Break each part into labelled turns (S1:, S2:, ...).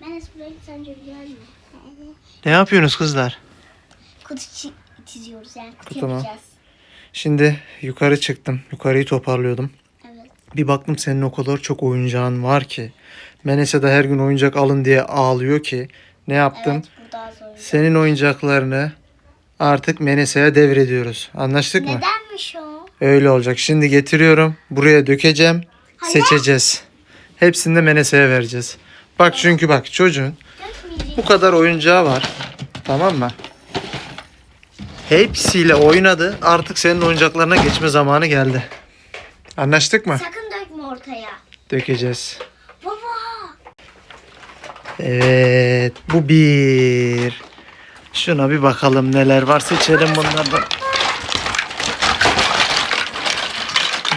S1: Ben burayı sence güzel mi?
S2: Ne yapıyorsunuz kızlar?
S1: Kutu çi- çiziyoruz yani kutu
S2: Tamam.
S1: yapacağız.
S2: Şimdi yukarı çıktım. Yukarıyı toparlıyordum.
S1: Evet.
S2: Bir baktım senin o kadar çok oyuncağın var ki. Menese de her gün oyuncak alın diye ağlıyor ki. Ne yaptım?
S1: Evet.
S2: Senin oyuncaklarını artık Menese'ye devrediyoruz. Anlaştık mı?
S1: Nedenmiş o?
S2: Öyle olacak. Şimdi getiriyorum. Buraya dökeceğim. Seçeceğiz. Hepsini de Menese'ye vereceğiz. Bak çünkü bak çocuğun bu kadar oyuncağı var. Tamam mı? Hepsiyle oynadı. Artık senin oyuncaklarına geçme zamanı geldi. Anlaştık mı?
S1: Sakın dökme ortaya.
S2: Dökeceğiz.
S1: Baba.
S2: Evet. Bu bir. Şuna bir bakalım neler var. Seçelim bunlardan.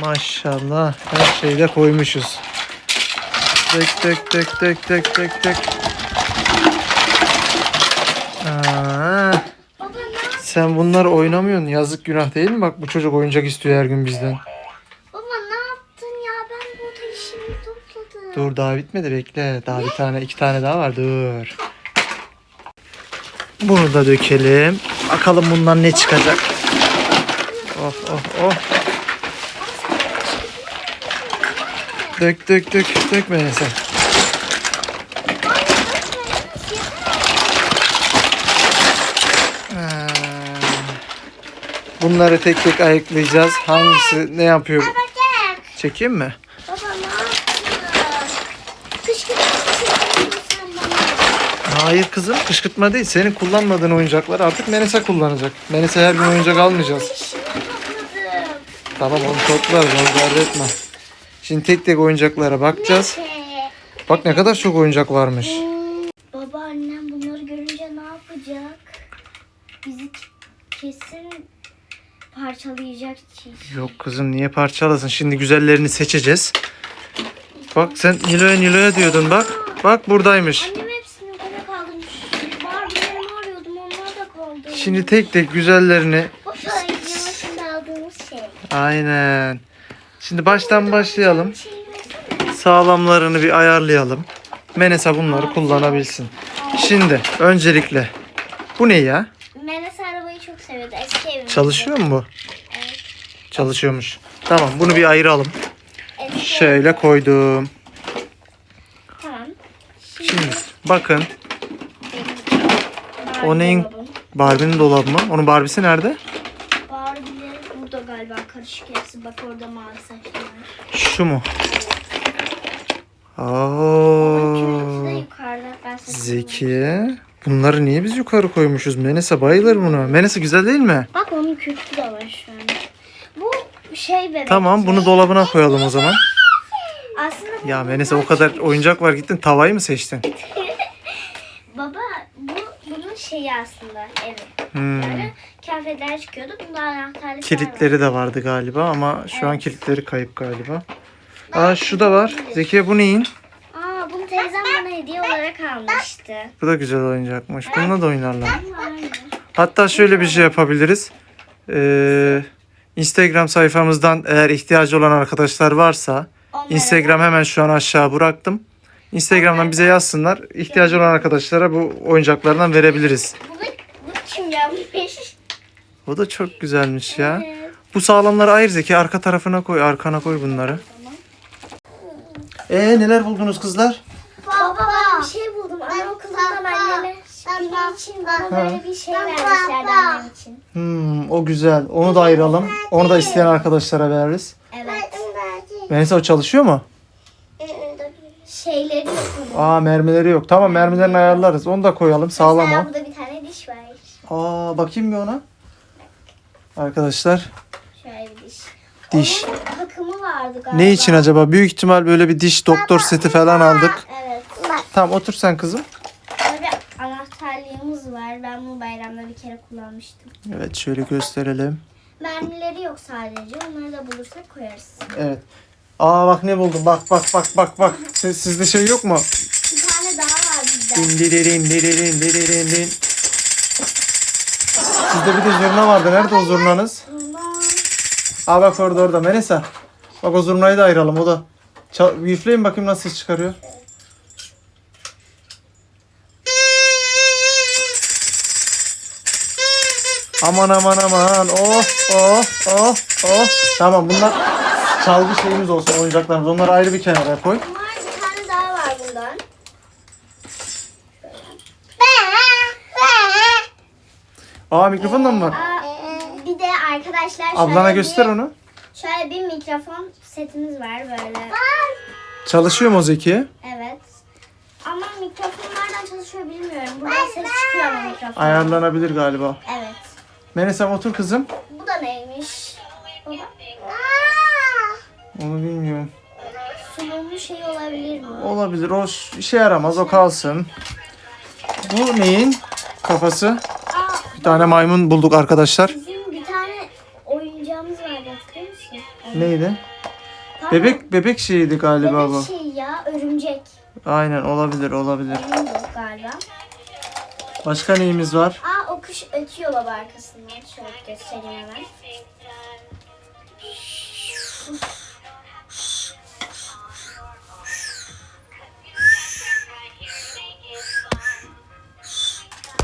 S2: Maşallah. Her şeyi de koymuşuz. Dök dök dök. Aa,
S1: Baba ne yap-
S2: sen bunlar oynamıyorsun. Yazık günah değil mi? Bak bu çocuk oyuncak istiyor her gün bizden.
S1: Baba ne yaptın ya? Ben burada işimi topladım.
S2: Dur daha bitmedi bekle. Daha bir tane iki tane daha var dur. Bunu da dökelim. Bakalım bundan ne çıkacak. Oh oh oh. Dök dök dök dök Melisa. Ha. Bunları tek tek ayıklayacağız. Hangisi ne yapıyor?
S1: Baba gel.
S2: Çekeyim mi?
S1: Baba ne yaptın? Kışkırtma çekiyorsun sen bana.
S2: Hayır kızım kışkırtma değil. Senin kullanmadığın oyuncakları artık Menesa kullanacak. Menesa her gün oyuncak almayacağız. Tamam onu toplarız onu dert etme. Şimdi tek tek oyuncaklara bakacağız. Bak ne kadar çok oyuncak varmış.
S1: Baba annem bunları görünce ne yapacak? Bizi kesin parçalayacak çiğ.
S2: Yok kızım niye parçalasın? Şimdi güzellerini seçeceğiz. Bak sen Nilo'ya Nilo'ya diyordun bak. Bak buradaymış.
S1: Annem hepsini bana kaldırmış. Barbie'lerimi arıyordum onlar da kaldı.
S2: Şimdi tek tek güzellerini
S1: aldığımız şey.
S2: aynen. Şimdi baştan başlayalım. Sağlamlarını bir ayarlayalım. Menesa bunları kullanabilsin. Şimdi öncelikle bu ne ya?
S1: Menes arabayı çok seviyordu eski evimizde.
S2: Çalışıyor mu bu?
S1: Evet.
S2: Çalışıyormuş. Tamam bunu bir ayıralım.
S1: Eski
S2: Şöyle koydum.
S1: Tamam.
S2: Şimdi bakın
S1: Barbie
S2: o neyin? Barbie'nin dolabı mı? Onun Barbie'si nerede?
S1: Karışık hepsi. Bak orada mavi saçlı var.
S2: Şu mu?
S1: Yukarıda. Ben saçımı-
S2: Zeki. Bunları niye biz yukarı koymuşuz? Menesa bayılır buna. Menesa güzel değil mi?
S1: Bak onun kürtü de var şu an. Bu şey bebek.
S2: Tamam bunu dolabına koyalım o zaman.
S1: Aslında bu
S2: Ya Menesa o kadar oyuncak var gittin tavayı mı seçtin?
S1: Baba bu bunun şeyi aslında evi.
S2: Hmm.
S1: Yani kafeden çıkıyordu. Bunda anahtarlık.
S2: Kilitleri de vardı galiba ama şu an kilitleri kayıp galiba. Aa şu da var. Zekiye bu neyin?
S1: Aa bunu teyzem bana hediye olarak almıştı.
S2: Bu da güzel oyuncakmış. Bununla da oynarlar. Hatta şöyle bir şey yapabiliriz. Ee, Instagram sayfamızdan eğer ihtiyacı olan arkadaşlar varsa Instagram hemen şu an aşağı bıraktım. Instagram'dan bize yazsınlar. İhtiyacı olan arkadaşlara bu oyuncaklardan verebiliriz.
S1: Bunu, bunu kim yapmış?
S2: O da çok güzelmiş ya. Bu sağlamları ayır Zeki. Arka tarafına koy. Arkana koy bunları. Ee neler buldunuz kızlar?
S1: Baba ben bir şey buldum. Anaokulundan anneme benim için bana böyle bir şey vermişlerdi annem için.
S2: Hmm, o güzel. Onu da ayıralım. Onu da isteyen arkadaşlara veririz.
S1: Evet.
S2: Melisa o çalışıyor mu?
S1: Şeyleri yok bunun.
S2: Aa mermileri yok. Tamam mermilerini ayarlarız. Onu da koyalım. Sağlam
S1: Mesela
S2: o.
S1: burada bir tane diş var.
S2: Aa bakayım bir ona. Arkadaşlar
S1: Şöyle bir diş.
S2: diş.
S1: Onun takımı vardı galiba.
S2: Ne için acaba? Büyük ihtimal böyle bir diş doktor seti falan aldık.
S1: Evet.
S2: Tamam otur sen kızım.
S1: Böyle bir anahtarlığımız var. Ben bunu bayramda bir kere kullanmıştım.
S2: Evet şöyle gösterelim.
S1: Mermileri yok sadece. Onları da bulursak koyarız.
S2: Evet. Aa bak ne buldum. Bak bak bak bak bak. Siz, sizde şey yok mu?
S1: Bir tane daha var bizde.
S2: Din diririn diririn din. Sizde bir de zurna vardı. Nerede o zurnanız? Aa bak orada orada. Melisa. Bak o zurnayı da ayıralım. O da. Çal üfleyin bakayım nasıl çıkarıyor. Aman aman aman. Oh oh oh oh. Tamam bunlar çalgı şeyimiz olsun oyuncaklarımız. Onları ayrı bir kenara koy. Aa mikrofon da mı var?
S1: Aa, bir de arkadaşlar şöyle
S2: Ablana göster
S1: bir,
S2: onu.
S1: Şöyle bir mikrofon setimiz var böyle.
S2: Çalışıyor mu Zeki?
S1: Evet. Ama mikrofon nereden çalışıyor bilmiyorum. Buradan ses çıkıyor ama mikrofon.
S2: Ayarlanabilir galiba.
S1: Evet.
S2: Menesem otur kızım.
S1: Bu da neymiş? Baba.
S2: Onu bilmiyorum.
S1: Sunumlu şey olabilir mi?
S2: Olabilir. O işe yaramaz. O kalsın. Bu neyin kafası? Bir tane maymun bulduk arkadaşlar.
S1: bizim bir tane oyuncağımız vardı hatırlıyor musun?
S2: Neydi?
S1: Pardon,
S2: Bebek bebek şeyiydi galiba bu.
S1: Bebek şey ya örümcek.
S2: Aynen olabilir olabilir.
S1: Örümcek galiba.
S2: Başka neyimiz var?
S1: Aa o kuş ötüyor baba arkasından. Şöyle göstereyim hemen.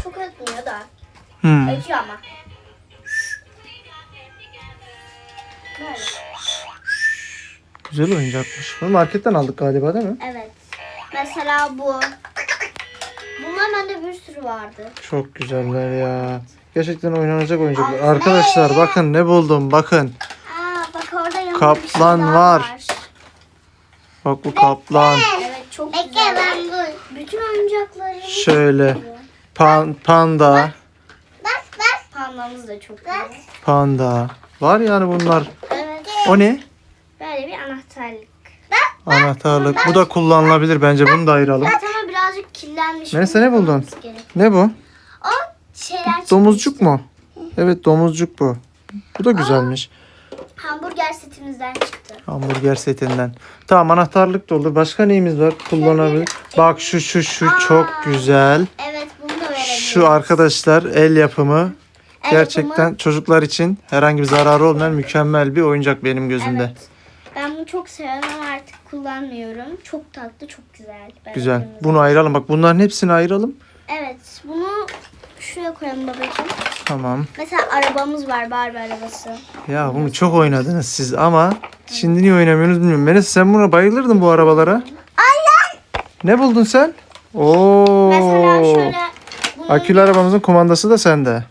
S1: Çok ötmüyor da.
S2: Hmm.
S1: Ötüyor ama. Böyle.
S2: Güzel oyuncakmış. Bunu marketten aldık galiba değil mi?
S1: Evet. Mesela bu. Bunlar bende bir sürü vardı.
S2: Çok güzeller ya. Gerçekten oynanacak oyuncaklar. Arkadaşlar bakın ne buldum bakın.
S1: Aa bak orada yanında
S2: Kaplan
S1: bir şey daha
S2: var. Bak bu kaplan.
S1: Evet çok güzel. Bütün oyuncakları.
S2: Şöyle. Pan, panda.
S1: Pandamız da çok güzel.
S2: Panda. Var yani bunlar.
S1: Evet.
S2: O ne?
S1: Böyle bir anahtarlık.
S2: Anahtarlık. Bu da kullanılabilir bence. Bunu da ayıralım.
S1: Evet ama birazcık kirlenmiş.
S2: Melisa, ne buldun? Ne bu?
S1: O şeyler
S2: Domuzcuk mu? Evet domuzcuk bu. Bu da güzelmiş.
S1: hamburger setimizden çıktı.
S2: Hamburger setinden. Tamam anahtarlık da olur. Başka neyimiz var? Kullanabilir. Bak şu şu şu çok güzel.
S1: Evet bunu da verebiliriz.
S2: Şu arkadaşlar el yapımı.
S1: El
S2: Gerçekten
S1: yapımı.
S2: çocuklar için herhangi bir zararı olmayan mükemmel bir oyuncak benim gözümde.
S1: Evet. Ben bunu çok seviyorum ama artık kullanmıyorum. Çok tatlı, çok güzel. Ben
S2: Güzel.
S1: kırmızı.
S2: Bunu ayıralım. Bak bunların hepsini ayıralım.
S1: Evet, bunu şuraya koyalım babacığım.
S2: Tamam.
S1: Mesela arabamız var, Barbie arabası.
S2: Ya bunu çok oynadınız siz ama şimdi niye oynamıyorsunuz bilmiyorum. Melis sen buna bayılırdın bu arabalara. Ne buldun sen? Oo.
S1: Mesela şöyle
S2: Akülü arabamızın kumandası da sende.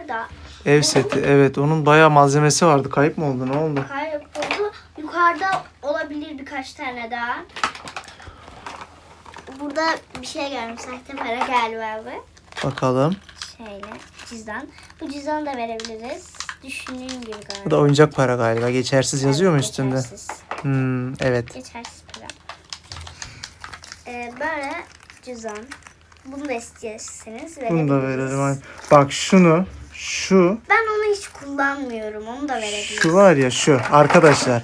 S1: Var da
S2: Ev seti. Evet onun bayağı malzemesi vardı. Kayıp mı oldu? Ne oldu?
S1: kayıp oldu. Yukarıda olabilir birkaç tane daha. Burada bir şey görmüş. Sahte para galiba bu.
S2: Bakalım.
S1: Şöyle cüzdan. Bu cüzdanı da verebiliriz. Düşündüğüm gibi galiba.
S2: Bu da oyuncak para galiba. Geçersiz yazıyor mu
S1: Evet,
S2: üstünde?
S1: Geçersiz.
S2: Hmm, evet.
S1: Geçersiz para. Ee, böyle cüzdan. Bunu da isterseniz
S2: Bunu da verelim. Bak şunu, şu,
S1: Ben onu hiç kullanmıyorum. Onu da verebiliriz.
S2: şu var ya şu. Arkadaşlar.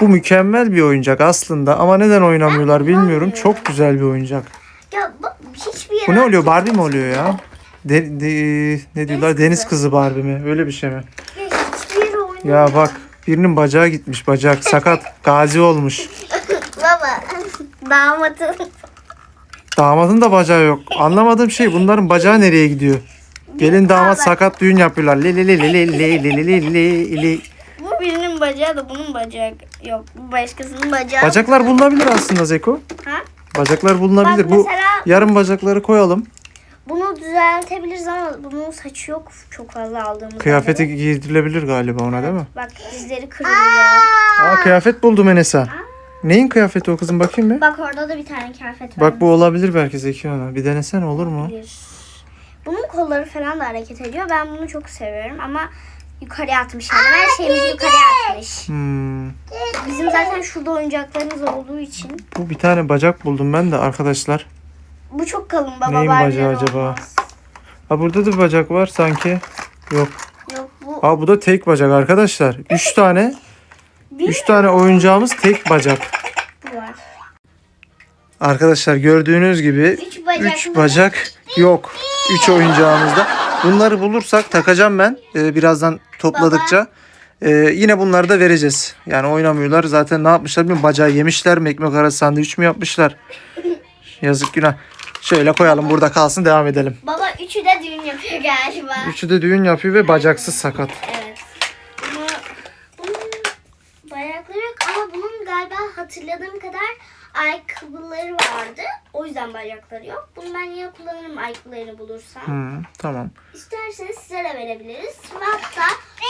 S2: Bu mükemmel bir oyuncak aslında ama neden oynamıyorlar bilmiyorum. Çok güzel bir oyuncak.
S1: Ya bu hiçbir yere
S2: Bu ne oluyor? Barbie mi oluyor ya? De, de- ne diyorlar? Deniz kızı Barbie mi? Öyle bir şey mi?
S1: Ya hiçbir yere oynamıyor.
S2: Ya bak birinin bacağı gitmiş bacak sakat gazi olmuş.
S1: Baba. Damatın.
S2: Damadın da bacağı yok. Anlamadığım şey bunların bacağı nereye gidiyor? Gelin damat sakat düğün yapıyorlar. Le le le le le le le le le le.
S1: Bu birinin bacağı da bunun bacağı yok. Bu başkasının bacağı.
S2: Bacaklar bulunabilir aslında Zeko.
S1: Ha?
S2: Bacaklar bulunabilir.
S1: Bak
S2: Bu
S1: mesela-
S2: yarım bacakları koyalım.
S1: Bunu düzeltebiliriz ama bunun saçı yok çok fazla aldığımız.
S2: Kıyafeti giydirilebilir galiba ona değil mi?
S1: Bak dizleri kırılıyor.
S2: Aa kıyafet buldum Enesa. Neyin kıyafeti o kızım bakayım mı?
S1: Bak orada da bir tane kıyafet var.
S2: Bak bu olabilir belki Zeki ona. Bir denesene olur mu?
S1: Bir. Bunun kolları falan da hareket ediyor. Ben bunu çok seviyorum ama yukarıya atmış yani. Her şeyimizi yukarıya atmış.
S2: Hmm.
S1: Bizim zaten şurada oyuncaklarımız olduğu için.
S2: Bu bir tane bacak buldum ben de arkadaşlar.
S1: Bu çok kalın baba.
S2: Neyin bacağı acaba?
S1: olmaz.
S2: Ha burada da bir bacak var sanki. Yok.
S1: Yok bu.
S2: Ha bu da tek bacak arkadaşlar. Üç tane. Üç tane oyuncağımız tek bacak.
S1: bu var.
S2: Arkadaşlar gördüğünüz gibi
S1: Üç bacak
S2: üç bacak yok. Üç oyuncağımızda. Bunları bulursak takacağım ben e, birazdan topladıkça. E, yine bunları da vereceğiz. Yani oynamıyorlar. Zaten ne yapmışlar bilmiyorum. Bacağı yemişler mi? Ekmek arası sandviç mi yapmışlar? Yazık günah. Şöyle koyalım burada kalsın devam edelim.
S1: Baba üçü de düğün yapıyor galiba.
S2: Üçü de düğün yapıyor ve bacaksız sakat.
S1: Evet. Bunu, bunun bayrakları yok ama bunun galiba hatırladığım kadar ayakkabıları vardı. O yüzden bayrakları yok. Bunu ben yine kullanırım ayakkabılarını bulursam.
S2: Hmm, tamam.
S1: İsterseniz size de verebiliriz. Ve hatta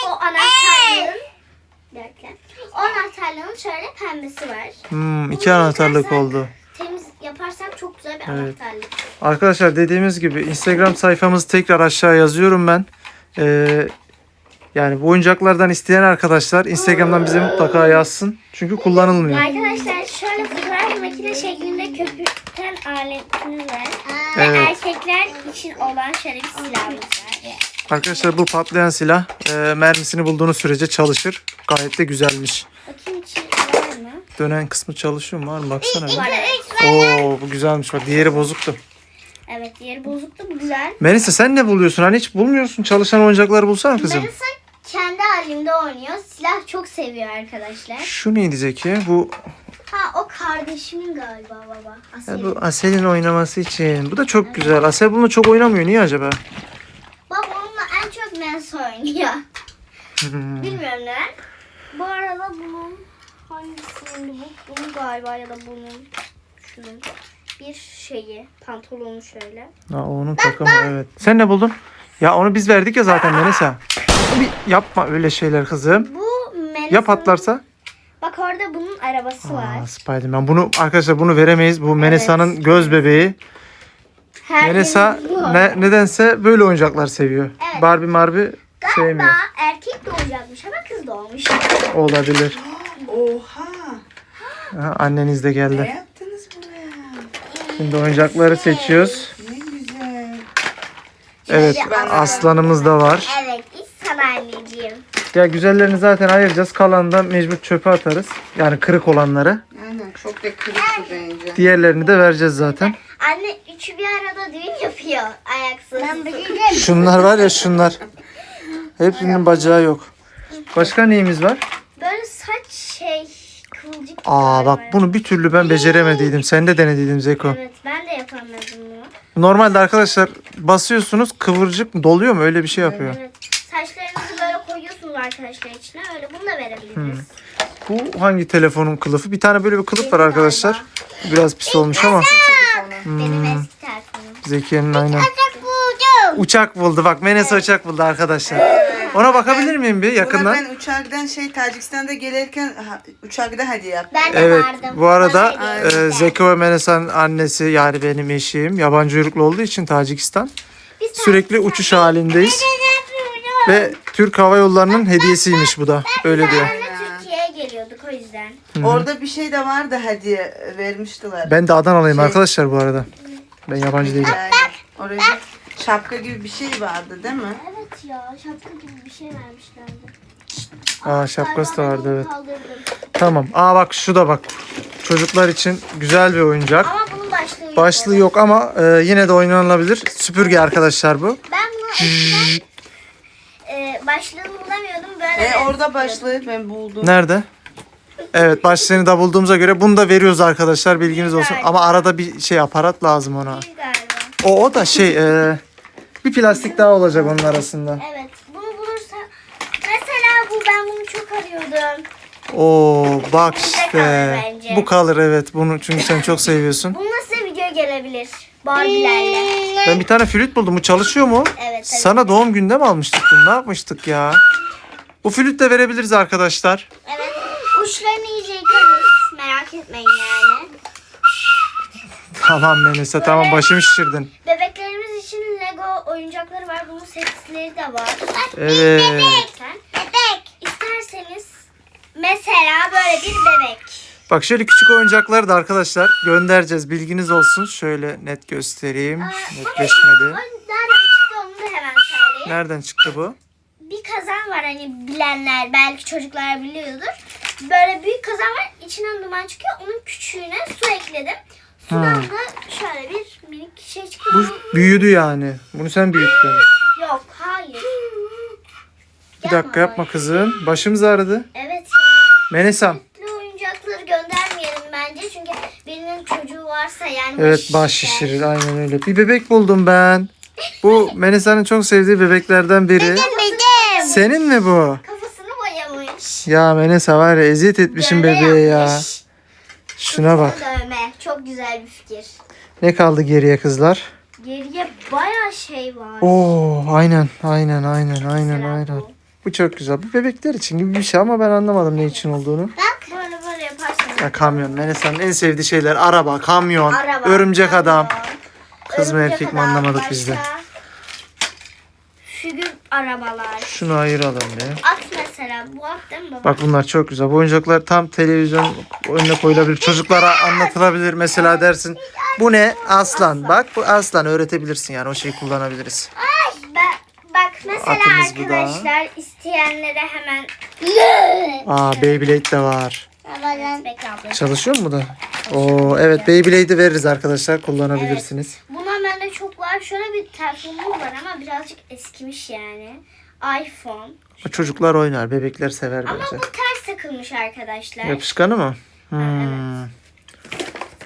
S1: o anahtarlığın Bekle. O anahtarlığın şöyle pembesi var.
S2: Hmm, iki
S1: Bunu
S2: anahtarlık oldu.
S1: Temiz yaparsak çok güzel bir anahtarlık.
S2: Arkadaşlar dediğimiz gibi Instagram sayfamızı tekrar aşağı yazıyorum ben. Ee, yani bu oyuncaklardan isteyen arkadaşlar Instagram'dan bize mutlaka yazsın. Çünkü kullanılmıyor.
S1: Arkadaşlar makine şeklinde köpürten aletimiz var. Ve
S2: Evet.
S1: erkekler için olan şöyle bir silahımız var.
S2: Arkadaşlar bu patlayan silah e, mermisini bulduğunuz sürece çalışır. Gayet de güzelmiş.
S1: Bakayım içi var mı?
S2: Dönen kısmı çalışıyor mu? Var mı? Baksana. bir. Oo bu güzelmiş. Bak diğeri bozuktu.
S1: Evet diğeri bozuktu bu güzel.
S2: Melisa sen ne buluyorsun? Hani hiç bulmuyorsun. Çalışan oyuncakları bulsana kızım.
S1: Melisa kendi halinde oynuyor. Silah çok seviyor arkadaşlar.
S2: Şu neydi Zeki? Bu,
S1: Ha o kardeşimin galiba baba.
S2: ya
S1: Asel'in.
S2: bu Asel'in oynaması için. Bu da çok güzel. Asel bununla çok oynamıyor. Niye acaba?
S1: Baba onunla en çok Mensa oynuyor.
S2: Hmm.
S1: Bilmiyorum neden. Bu arada bunun hangisinin bu? Bunun galiba ya da bunun şunun bir şeyi pantolonu şöyle.
S2: Ha, onun takımı evet. Sen ne buldun? Ya onu biz verdik ya zaten Melisa. Bir yapma öyle şeyler kızım.
S1: Bu Melisa'nın...
S2: Ya patlarsa?
S1: Bak orada bunun arabası var.
S2: Aa, Spiderman. Bunu arkadaşlar bunu veremeyiz. Bu Melisa'nın göz bebeği.
S1: Her bu.
S2: ne, nedense böyle oyuncaklar seviyor.
S1: Evet.
S2: Barbie Marbi
S1: Galiba
S2: sevmiyor.
S1: erkek doğacakmış ama kız doğmuş.
S2: Olabilir.
S3: Oha.
S2: Ha, anneniz de
S3: Ne
S2: geldi.
S3: yaptınız buraya?
S2: Şimdi oyuncakları seçiyoruz.
S3: Ne güzel.
S2: Evet aslanımız da var.
S1: Evet sana anneciğim.
S2: Ya güzellerini zaten ayıracağız. Kalanı da mecbur çöpe atarız. Yani kırık olanları.
S3: Aynen çok da kırıktı bence.
S2: Diğerlerini de vereceğiz zaten.
S1: Anne üçü bir arada düğün yapıyor ayaksız. Ben bileceğim.
S2: Şunlar var ya şunlar. Hepsinin bacağı yok. Başka neyimiz var?
S1: Böyle saç şey kıvılcık.
S2: Aa bak bunu bir türlü ben beceremediydim. Sen de denediydim Zeko.
S1: Evet ben de yapamadım bunu.
S2: Normalde arkadaşlar basıyorsunuz kıvırcık doluyor mu? Öyle bir şey yapıyor.
S1: Evet. Saçlarınızı böyle koyuyorsunuz arkadaşlar içine. Öyle bunu da verebiliriz.
S2: Bu hangi telefonun kılıfı? Bir tane böyle bir kılıf var arkadaşlar. Biraz pis olmuş ama
S1: Benim eski telefonum.
S2: Zekiye'nin aynen.
S1: Uçak buldum.
S2: Uçak buldu. Bak Menes uçak buldu arkadaşlar. Ona bakabilir miyim bir yakından?
S3: ben uçaktan şey Tacikistan'da gelirken ha, uçakta hediye yaptım.
S1: Ben de
S2: Evet.
S1: vardım.
S2: Bu arada e, Zeko ve Menes'in annesi yani benim eşim yabancı uyruklu olduğu için Tacikistan.
S1: Biz
S2: Sürekli uçuş halindeyiz. Ve Türk Hava Yolları'nın hediyesiymiş bu da. Öyle diyor.
S1: Anne Türkiye'ye geliyorduk o yüzden.
S3: Orada bir şey de vardı hediye vermiştiler.
S2: Ben de Adanalıyım
S3: Şey-
S2: arkadaşlar bu arada. Ben yabancı değilim.
S3: Yani orada şapka gibi bir şey vardı değil mi?
S1: Evet ya şapka gibi bir şey vermişlerdi.
S2: Aa şapkası da vardı evet.
S1: Kaldırdım.
S2: Tamam. Aa bak şu da bak. Çocuklar için güzel bir oyuncak.
S1: Ama bunun başlığı yok.
S2: Başlığı yok ama e, yine de oynanabilir. Süpürge arkadaşlar bu.
S1: Ben bunu eskiden e, başlığını bulamıyordum böyle.
S3: E orada başlığı ben buldum.
S2: Nerede? Evet başlığını da bulduğumuza göre bunu da veriyoruz arkadaşlar bilginiz olsun. Ama arada bir şey aparat lazım ona.
S1: Değil galiba.
S2: O, o da şey e, bir plastik daha olacak onun arasında.
S1: Evet bunu bulursa mesela bu ben bunu çok arıyordum.
S2: Oo bak
S1: kalır
S2: işte.
S1: bence.
S2: Bu kalır evet bunu çünkü sen çok seviyorsun.
S1: Bununla size video gelebilir. Barbie'lerle.
S2: Ben bir tane flüt buldum. Bu çalışıyor mu?
S1: Evet tabii.
S2: Sana doğum günde mi almıştık bunu? Ne yapmıştık ya? Bu flüt de verebiliriz arkadaşlar.
S1: Evet. Uçlarını iyice yıkarız. Merak etmeyin yani.
S2: Tamam Melisa tamam başımı şişirdin.
S1: Bebeklerimiz için Lego oyuncakları var. Bunun setleri de var.
S2: Evet.
S1: Bebek. İsterseniz mesela böyle bir bebek.
S2: Bak şöyle küçük oyuncakları da arkadaşlar göndereceğiz. Bilginiz olsun. Şöyle net göstereyim. Netleşmedi.
S1: Nereden çıktı onu da hemen söyleyeyim.
S2: Nereden çıktı bu?
S1: Bir kazan var hani bilenler belki çocuklar biliyordur. Böyle büyük kazan var içinden duman çıkıyor. Onun küçüğüne su ekledim. Sudan
S2: Ha.
S1: da şöyle bir minik şey
S2: Bu
S1: çıkıyor.
S2: büyüdü yani. Bunu sen büyüttün.
S1: Yok hayır.
S2: Bir dakika yapma kızım. Başımız ağrıdı.
S1: Evet ya.
S2: Menesam.
S1: Bu oyuncakları göndermeyelim bence çünkü birinin çocuğu varsa yani
S2: Evet baş şişirir aynen öyle. Bir bebek buldum ben. Bu Melisa'nın çok sevdiği bebeklerden biri.
S1: Benim.
S2: Senin mi bu?
S1: Kafasını boyamış.
S2: Ya Menesa var ya eziyet etmişim
S1: Dövme
S2: bebeğe ya.
S1: yapmış.
S2: Şuna bak.
S1: Dövme. Çok güzel bir fikir.
S2: Ne kaldı geriye kızlar?
S1: Geriye bayağı şey var.
S2: Oo aynen aynen aynen aynen
S1: Mesela
S2: aynen.
S1: bu.
S2: Bu çok güzel. Bu bebekler için gibi bir şey ama ben anlamadım ne için olduğunu.
S1: Bak. Böyle böyle.
S2: Ya kamyon. Melisa'nın en sevdiği şeyler araba, kamyon,
S1: Araba,
S2: örümcek
S1: kamyon,
S2: adam. Kız mı
S1: örümcek
S2: erkek mi
S1: adam,
S2: anlamadık biz de.
S1: Figür arabalar.
S2: Şunu ayıralım bir.
S1: At mesela. Bu at değil mi baba?
S2: Bak bunlar çok güzel. Bu oyuncaklar tam televizyon önüne koyulabilir. Çocuklara anlatılabilir. Mesela dersin bu ne? Aslan. Bak bu aslan öğretebilirsin yani o şeyi kullanabiliriz.
S1: Bak mesela
S2: Atımız bu da.
S1: arkadaşlar isteyenlere hemen
S2: Aa Beyblade de var.
S1: Evet, abla.
S2: Çalışıyor mu bu da? Oo evet Beyblade'i veririz arkadaşlar kullanabilirsiniz.
S1: Buna bende çok var. Şöyle bir telefonum var ama birazcık eskimiş yani. iPhone.
S2: Çocuklar oynar, bebekler sever
S1: Ama
S2: bence.
S1: bu ters takılmış arkadaşlar.
S2: Yapışkanı mı? Hmm.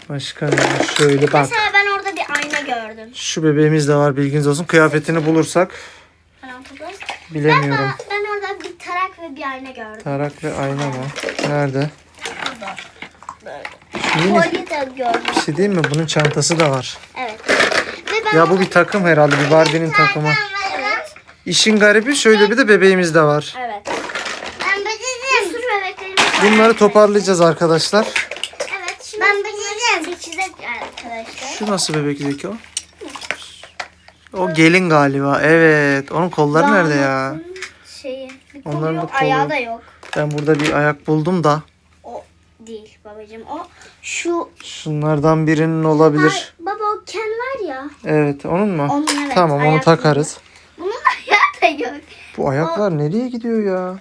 S2: Başka ne var? Şöyle bak.
S1: Mesela ben orada bir ayna gördüm.
S2: Şu bebeğimiz de var bilginiz olsun. Kıyafetini bulursak bilemiyorum.
S1: Ben, ben orada bir tarak ve bir ayna gördüm.
S2: Tarak ve ayna mı? Nerede?
S1: Kolye de gördüm.
S2: bir şey değil mi? Bunun çantası da var.
S1: Evet. Ve ben
S2: Ya bu bir takım herhalde. Bir Barbie'nin takımı.
S1: Evet.
S2: İşin garibi şöyle bir de bebeğimiz de var.
S1: Evet. Ben. Bir sürü var.
S2: Bunları toparlayacağız arkadaşlar.
S1: Evet. Şimdi ben beceririm. Seçeceğiz arkadaşlar.
S2: Şu nasıl bebek Zeki o? O gelin galiba. Evet. Onun kolları nerede ya?
S1: Şeyi. Bir kolu
S2: Onların da
S1: yok,
S2: kolu
S1: ayağı da yok.
S2: Ben burada bir ayak buldum da.
S1: O babacığım. O şu
S2: Şunlardan birinin olabilir.
S1: Ay, baba o Ken var ya.
S2: Evet onun mu?
S1: Onun evet.
S2: Tamam onu takarız.
S1: Bunun ayağı da yok.
S2: Bu ayaklar nereye gidiyor ya?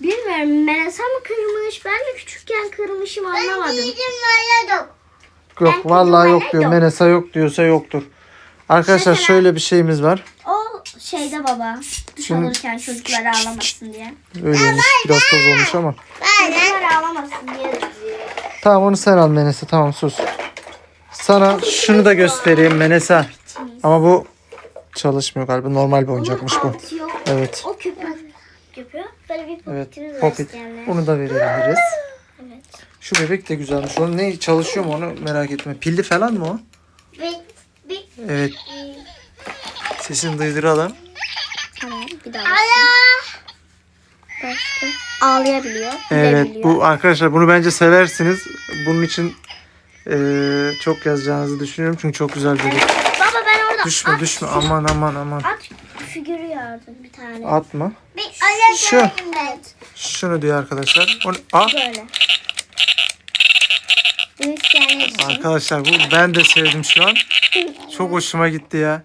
S1: Bilmiyorum. Melisa mı kırmış? Ben de küçükken kırmışım anlamadım. Ben var yok.
S2: Yok
S1: Ben
S2: vallahi yok diyor.
S1: yok.
S2: Menesa yok diyorsa yoktur. Arkadaşlar
S1: Mesela-
S2: şöyle bir şeyimiz var.
S1: O şeyde baba. Duş
S2: Şimdi-
S1: alırken çocuklar ağlamasın diye.
S2: Öyleymiş. Biraz toz olmuş ama.
S1: Çocuklar ağlamasın diye.
S2: Tamam onu sen al Menesa. Tamam sus. Sana şunu da göstereyim Menesa. Ama bu çalışmıyor galiba. Normal bir oyuncakmış bu. Evet.
S1: O. Böyle bir
S2: Evet.
S1: popitimiz
S2: Popit. Bunu da verebiliriz.
S1: Evet.
S2: Şu bebek de güzelmiş. Onun ne çalışıyor mu onu merak etme. Pilli falan mı o?
S1: Ve bir
S2: Evet. Sesini duyduralım.
S1: Tamam bir daha. Başka. Ağlayabiliyor.
S2: Evet bu arkadaşlar bunu bence seversiniz. Bunun için eee, çok yazacağınızı düşünüyorum çünkü çok güzel bir.
S1: Baba ben orada
S2: Düşme
S1: at,
S2: düşme aman aman aman.
S1: at figürü gördüm bir tane.
S2: Atma.
S1: Bir
S2: Şu.
S1: ben.
S2: Şunu diyor arkadaşlar. Onu, Aa,
S1: Böyle. İçin.
S2: arkadaşlar bu ben de sevdim şu an. Çok hoşuma gitti ya.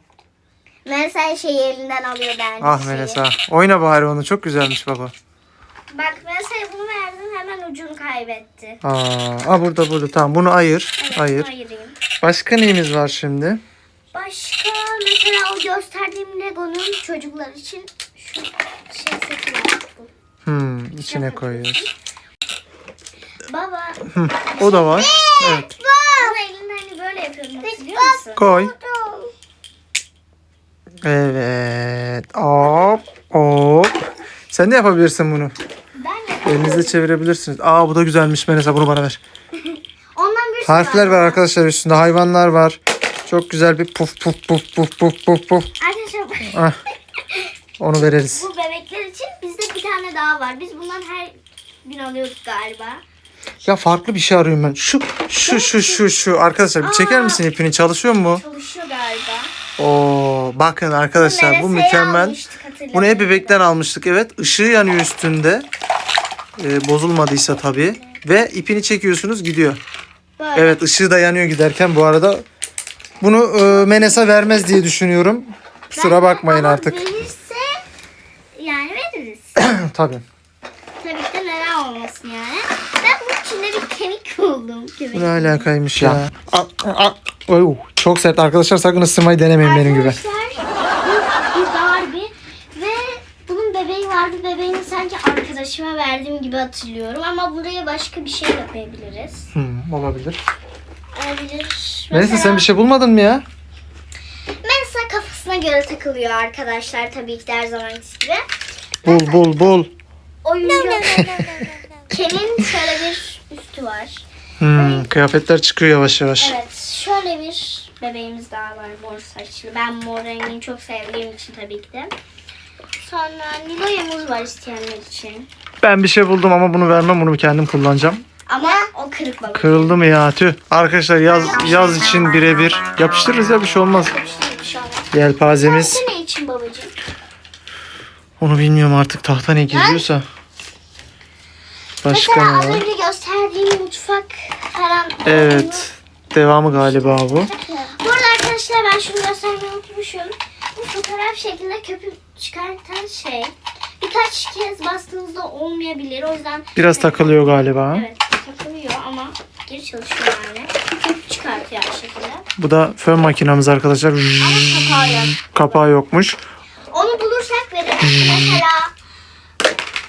S1: Mesela şeyi elinden alıyor ben.
S2: Ah Melesa. Oyna bari onu. Çok güzelmiş baba.
S1: Bak mesela bunu verdim hemen ucunu kaybetti.
S2: Aa, aa burada burada. Tamam bunu ayır.
S1: Evet,
S2: Ayır.
S1: bunu ayırayım.
S2: Başka neyimiz var şimdi?
S1: Başka mesela o gösterdiğim Lego'nun çocuklar için şu şey seti var. Bu.
S2: Hmm, içine koyuyoruz.
S1: Baba.
S2: Hı, o da var. Evet.
S1: Bunu elinde hani böyle yapıyorum musun?
S2: Koy. Evet. Hop. Hop. Sen de yapabilirsin bunu.
S1: Ben.
S2: Elinizle çevirebilirsiniz. Aa bu da güzelmiş Melesa. Bunu bana ver.
S1: Ondan bir sürü
S2: Harfler var arkadaşlar üstünde. Hayvanlar var. Çok güzel bir puf puf puf puf puf puf puf.
S1: Arkadaşlar
S2: Ah. Onu veririz.
S1: bu bebekler için bizde bir tane daha var. Biz bundan her gün alıyorduk galiba.
S2: Ya farklı bir şey arıyorum ben. Şu şu şu şu şu. Arkadaşlar bir çeker misin ipini? Çalışıyor mu?
S1: Çalışıyor galiba.
S2: Oo bakın arkadaşlar bu
S1: Merese'ye
S2: mükemmel.
S1: almıştık,
S2: Bunu hep bebekten almıştık evet. Işığı yanıyor üstünde. Ee, bozulmadıysa tabii. Ve ipini çekiyorsunuz gidiyor.
S1: Böyle.
S2: Evet ışığı da yanıyor giderken bu arada. Bunu e, Menesa vermez diye düşünüyorum. Kusura bakmayın
S1: Ama
S2: artık.
S1: Verirse yani veririz.
S2: tabii.
S1: Tabii ki de neden olmasın yani. Ben bunun içinde bir kemik buldum. Kemik.
S2: Bu ne alakaymış ya. Aa, aa, oo, Çok sert arkadaşlar sakın ısırmayı denemeyin benim gibi.
S1: Arkadaşlar bu bir Barbie ve bunun bebeği vardı. Bebeğini sanki arkadaşıma verdiğim gibi hatırlıyorum. Ama buraya başka bir şey de koyabiliriz.
S2: Hmm, olabilir.
S1: olabilir.
S2: Melisa sen bir şey bulmadın mı ya?
S1: Melisa kafasına göre takılıyor arkadaşlar tabii ki de her zamanki gibi.
S2: Bul bul bul.
S1: Oyuncak. Ken'in şöyle bir üstü var.
S2: Hmm, kıyafetler çıkıyor yavaş yavaş.
S1: Evet şöyle bir bebeğimiz daha var mor saçlı. Ben mor rengini çok sevdiğim için tabii ki de. Sonra Nilo'yamız var isteyenler için.
S2: Ben bir şey buldum ama bunu vermem. Bunu kendim kullanacağım.
S1: Ama o kırık baba.
S2: Kırıldı mı ya? Tüh. Arkadaşlar yaz yaz için birebir. Yapıştırırız ya bir şey olmaz.
S1: Bir şey olmaz.
S2: Yelpazemiz.
S1: Bu ne için babacığım?
S2: Onu bilmiyorum artık tahta ne geziyorsa. Başka
S1: Mesela az
S2: ne var?
S1: önce gösterdiğim mutfak falan.
S2: Evet. Devamı galiba bu.
S1: Bu arada arkadaşlar ben şunu göstermeyi unutmuşum. Bu fotoğraf şeklinde köpük çıkartan şey birkaç kez bastığınızda olmayabilir. O yüzden
S2: Biraz takılıyor galiba.
S1: evet takılıyor ama geri çalışıyor yani. Çıkartıyor aynı şekilde.
S2: Bu da fön makinamız arkadaşlar.
S1: Ama kapağı yok.
S2: Kapağı yokmuş.
S1: Onu bulursak veririz. Mesela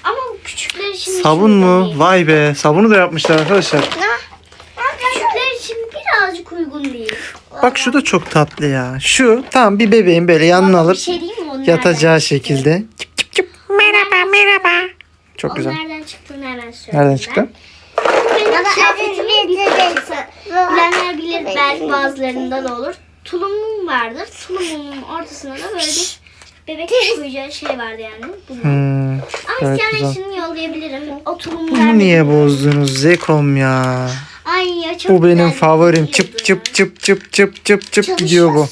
S1: ama küçükler için
S2: Sabun
S1: uygun
S2: mu?
S1: değil.
S2: Vay be. Sabunu da yapmışlar arkadaşlar.
S1: Küçükler için birazcık uygun değil.
S2: Bak şu da çok tatlı ya. Şu tam bir bebeğin böyle yanına
S1: Bir
S2: alır
S1: şey değil mi? Onun
S2: yatacağı
S1: nereden
S2: şekilde. Çıp çıp çıp. Merhaba merhaba. Çok
S1: O
S2: güzel.
S1: nereden çıktığını hemen söyleyeyim
S2: Nereden çıktı?
S1: Bir parçası. Bilenler bilir belki bazılarında da olur. Tulumum vardır. Tulumumun ortasına da böyle bir bebek koyacağı şey vardı yani. Bunun.
S2: Hmm,
S1: Ama
S2: gayet
S1: isteyenler
S2: güzel.
S1: için yollayabilirim. O tulumu
S2: Bunu niye bozdunuz Zekom ya?
S1: Ay ya çok
S2: Bu benim favorim. Çıp çıp çıp çıp çıp çıp çıp gidiyor bu.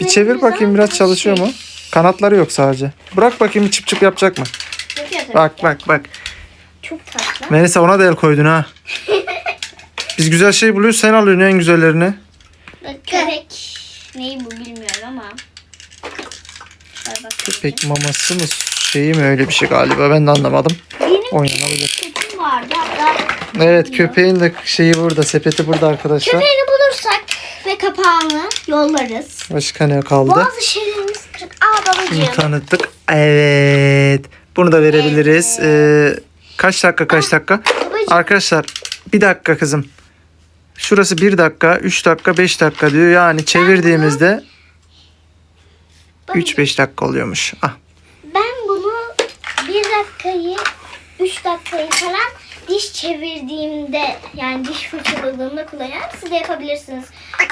S2: Bir çevir bakayım biraz
S1: bir
S2: çalışıyor
S1: şey.
S2: mu? Kanatları yok sadece. Bırak bakayım çıp çıp yapacak mı?
S1: Yapıyor tabii
S2: Bak
S1: ki.
S2: bak bak.
S1: Çok tatlı.
S2: Melisa ona da el koydun ha. Biz güzel şey buluyoruz sen alıyorsun en güzellerini.
S1: Bak, Köpek neyi bu bilmiyorum ama. Şöyle bak.
S2: Köpek maması mı şeyi mi öyle bir şey galiba ben de anlamadım.
S1: Benim
S2: Oynanabilir.
S1: köpeğim vardı. Hatta
S2: Evet köpeğin de şeyi burada sepeti burada arkadaşlar.
S1: köpeğini bulursak ve kapağını yollarız.
S2: Başka ne kaldı?
S1: Bazı şeylerimiz kırık. Aa
S2: Bunu
S1: babacığım.
S2: tanıttık. Evet. Bunu da verebiliriz. Ee, kaç dakika kaç dakika? Arkadaşlar bir dakika kızım. Şurası bir dakika, 3 dakika, 5 dakika diyor. Yani çevirdiğimizde
S1: babacığım,
S2: 3-5 dakika oluyormuş. Ah.
S1: Ben bunu bir dakikayı, üç dakikayı falan diş çevirdiğimde yani diş fırçaladığımda kullanıyorum. Siz de yapabilirsiniz.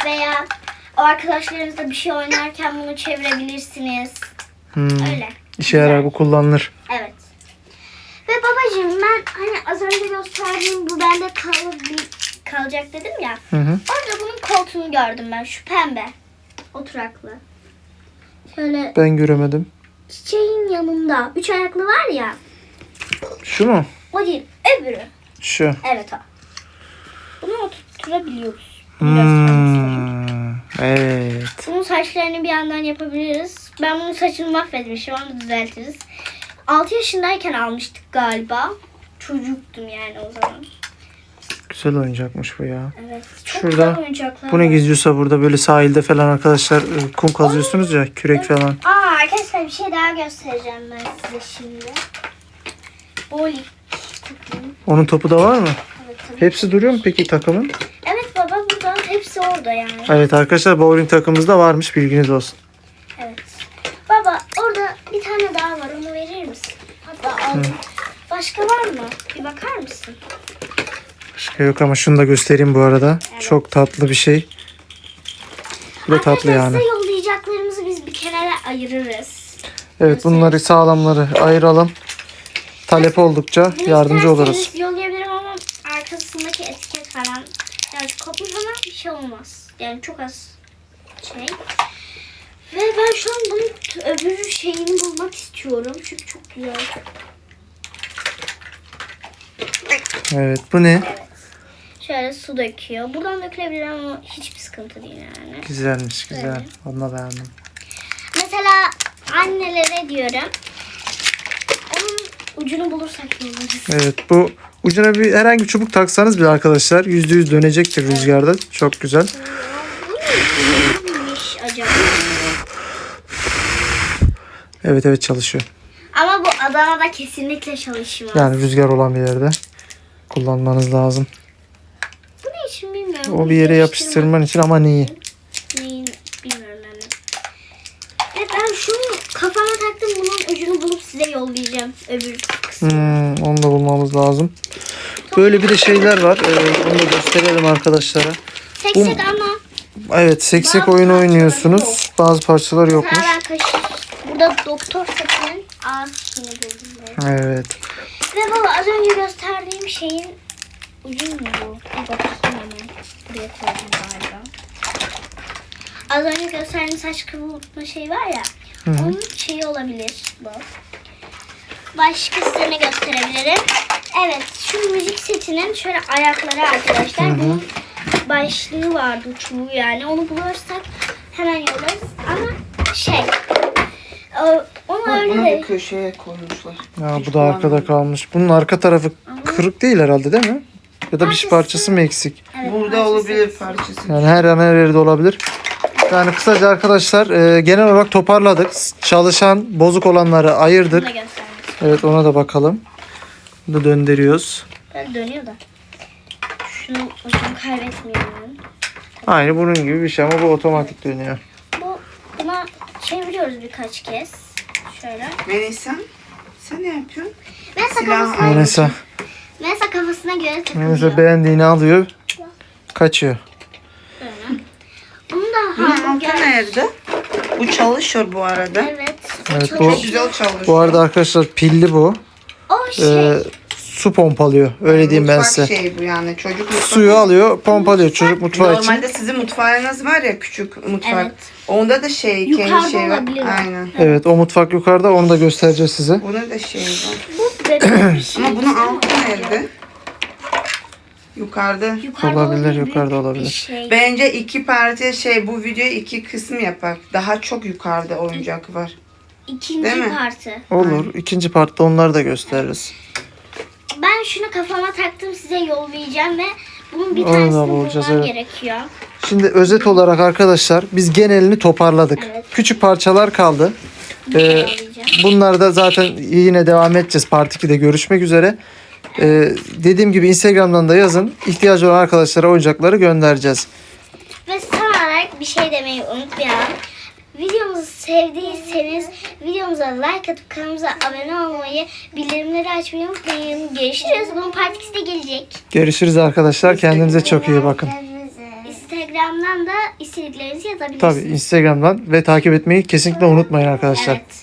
S1: Veya arkadaşlarınızla bir şey oynarken bunu çevirebilirsiniz.
S2: Hmm.
S1: Öyle.
S2: İşe yarar bu kullanılır.
S1: Evet. Ve babacığım ben hani az önce gösterdiğim bu bende kal kalacak dedim ya.
S2: Hı hı.
S1: Orada bunun koltuğunu gördüm ben. Şu pembe. Oturaklı. Şöyle
S2: Ben göremedim.
S1: çiçeğin yanında. Üç ayaklı var ya.
S2: Şu mu?
S1: O değil. Öbürü.
S2: Şu.
S1: Evet o. Bunu oturtturabiliyoruz.
S2: Hmm. Evet.
S1: Bunun saçlarını bir yandan yapabiliriz. Ben bunun saçını mahvetmişim. Onu düzeltiriz. 6 yaşındayken almıştık galiba. Çocuktum yani o zaman.
S2: Güzel oyuncakmış bu ya.
S1: Evet. Çok
S2: Şurada
S1: güzel oyuncaklar
S2: Bu ne geziyorsa burada böyle sahilde falan arkadaşlar e, kum kazıyorsunuz ya kürek falan.
S1: Aa arkadaşlar bir şey daha göstereceğim ben size şimdi. Bowling takım.
S2: Onun topu da var mı?
S1: Evet, tabii.
S2: Hepsi duruyor mu peki takımın?
S1: evet hepsi orada yani.
S2: Evet arkadaşlar bowling takımımız da varmış bilginiz olsun.
S1: Evet. Baba orada bir tane daha var onu verir misin? Hatta aldım. Başka var mı? Bir bakar mısın?
S2: Başka yok ama şunu da göstereyim bu arada. Çok tatlı bir şey. Bu da tatlı
S1: Arkadaşlar
S2: yani.
S1: size yollayacaklarımızı biz bir kenara ayırırız.
S2: Evet bunları sağlamları ayıralım. Talep oldukça
S1: Bunu
S2: yardımcı oluruz.
S1: Yollayabilirim ama arkasındaki etiket falan biraz kopmuş ama bir şey olmaz. Yani çok az şey. Ve ben şu an bunun öbür şeyini bulmak istiyorum. Çünkü çok güzel.
S2: Evet bu ne?
S1: Şöyle su döküyor. Buradan dökülebilir ama hiçbir sıkıntı değil yani.
S2: Güzelmiş güzel.
S1: Evet.
S2: Onu da beğendim.
S1: Mesela annelere diyorum. Ucunu bulursak yollarız.
S2: Evet bu ucuna bir herhangi bir çubuk taksanız bile arkadaşlar %100 dönecektir rüzgarda. Çok güzel.
S1: Neymiş acaba?
S2: Evet evet çalışıyor.
S1: Ama bu Adana'da kesinlikle çalışmaz.
S2: Yani rüzgar olan bir yerde kullanmanız lazım.
S1: Bu ne için bilmiyorum.
S2: o bir yere yapıştırman için ama neyi?
S1: Neyin bilmiyorum ben de. Evet ben şu kafama taktım bunun ucunu bulup size yollayacağım. Öbür kısmı.
S2: Hmm, onu da bulmamız lazım. Böyle bir de şeyler var. Ee, onu da gösterelim arkadaşlara.
S1: Tek
S2: bu-
S1: tek ama
S2: Evet seksek
S1: Bazı
S2: oyunu
S1: parçaları
S2: oynuyorsunuz. Bazı parçalar yokmuş.
S1: Kaşık. Burada doktor buldum. böyle.
S2: Evet.
S1: Ve baba az önce gösterdiğim şeyin ucu mu bu? Bir bakayım hemen. Buraya koydum galiba. Az önce gösterdiğim saç kıvırtma şey var ya. Onun şeyi olabilir bu. Başkasını gösterebilirim. Evet şu müzik setinin şöyle ayakları arkadaşlar. Bunun başlığı vardı çubuğu yani. Onu bulursak hemen yollarız. Ama şey onu
S3: Bak,
S1: öyle
S3: bunu
S1: de
S3: bir köşeye koymuşlar.
S2: Ya
S3: Hiç
S2: bu da arkada
S3: kullanmadım.
S2: kalmış. Bunun arka tarafı kırık değil herhalde değil mi? Ya da bir
S1: Parçası-
S2: parçası mı eksik?
S1: Evet,
S3: Burada
S1: parçası.
S3: olabilir parçası.
S2: Yani her an her yerde olabilir. Yani kısaca arkadaşlar e, genel olarak toparladık. Çalışan, bozuk olanları
S1: Bunu
S2: ayırdık. Evet ona da bakalım. Bunu da döndürüyoruz.
S1: Böyle dönüyor da. Şunu ucunu kaybetmeyelim.
S2: Aynı bunun gibi bir şey ama bu otomatik dönüyor.
S1: Bu buna çeviriyoruz birkaç kez. Şöyle.
S3: Melisa sen ne yapıyorsun?
S1: Mesela
S3: Silah
S1: kafasına.
S2: Neyse.
S1: mesela kafasına göre takılıyor.
S2: Neyse beğendiğini alıyor. Kaçıyor.
S1: Böyle. Bunu da
S3: Bunun
S1: hamburger.
S3: nerede? Bu çalışıyor bu arada.
S1: Evet.
S2: Evet,
S1: çok
S2: bu-
S3: Çok güzel çalışıyor.
S2: Bu arada arkadaşlar pilli bu.
S1: O şey.
S2: Ee, su pompalıyor. Öyle diyeyim ben
S3: Mutfak
S2: size.
S3: şey bu yani çocuk.
S2: Suyu alıyor, pompalıyor çocuk mutfağı için.
S3: Normalde sizin mutfağınız var ya küçük mutfak.
S1: Evet.
S3: Onda da şey
S1: Yukarıda
S3: kendi şey var.
S1: olabilir.
S3: Aynen.
S2: Evet o mutfak yukarıda onu da göstereceğiz size.
S3: Bunun da şey var.
S1: Bu bebek bir şey.
S3: Ama bunun altı nerede? Yukarıda.
S1: Yukarıda
S2: Olabilir,
S1: büyük
S2: yukarıda
S1: bir
S2: olabilir.
S1: Şey.
S3: Bence iki parça şey bu videoyu iki kısım yapar. Daha çok yukarıda oyuncak var.
S1: İkinci
S3: Değil mi?
S1: partı.
S2: Olur. İkinci partta onları da gösteririz.
S1: Ben şunu kafama taktım size yollayacağım ve bunun bir
S2: Onu da
S1: tanesini
S2: bulacağız,
S1: bulmam
S2: evet.
S1: gerekiyor.
S2: Şimdi özet olarak arkadaşlar biz genelini toparladık.
S1: Evet.
S2: Küçük parçalar kaldı.
S1: Bunu
S2: Ee,
S1: yollayacağım.
S2: bunlar da zaten yine devam edeceğiz. Part 2'de görüşmek üzere. Ee, dediğim gibi Instagram'dan da yazın. İhtiyacı olan arkadaşlara oyuncakları göndereceğiz.
S1: Ve son olarak bir şey demeyi unutmayalım. Videomuzu sevdiyseniz videomuza like atıp kanalımıza abone olmayı, bildirimleri açmayı unutmayın. Görüşürüz. Bunun part 2'si de gelecek.
S2: Görüşürüz arkadaşlar. Kendinize çok iyi bakın.
S1: Instagram'dan da istediklerinizi yazabilirsiniz.
S2: Tabii Instagram'dan ve takip etmeyi kesinlikle unutmayın arkadaşlar.
S1: Evet.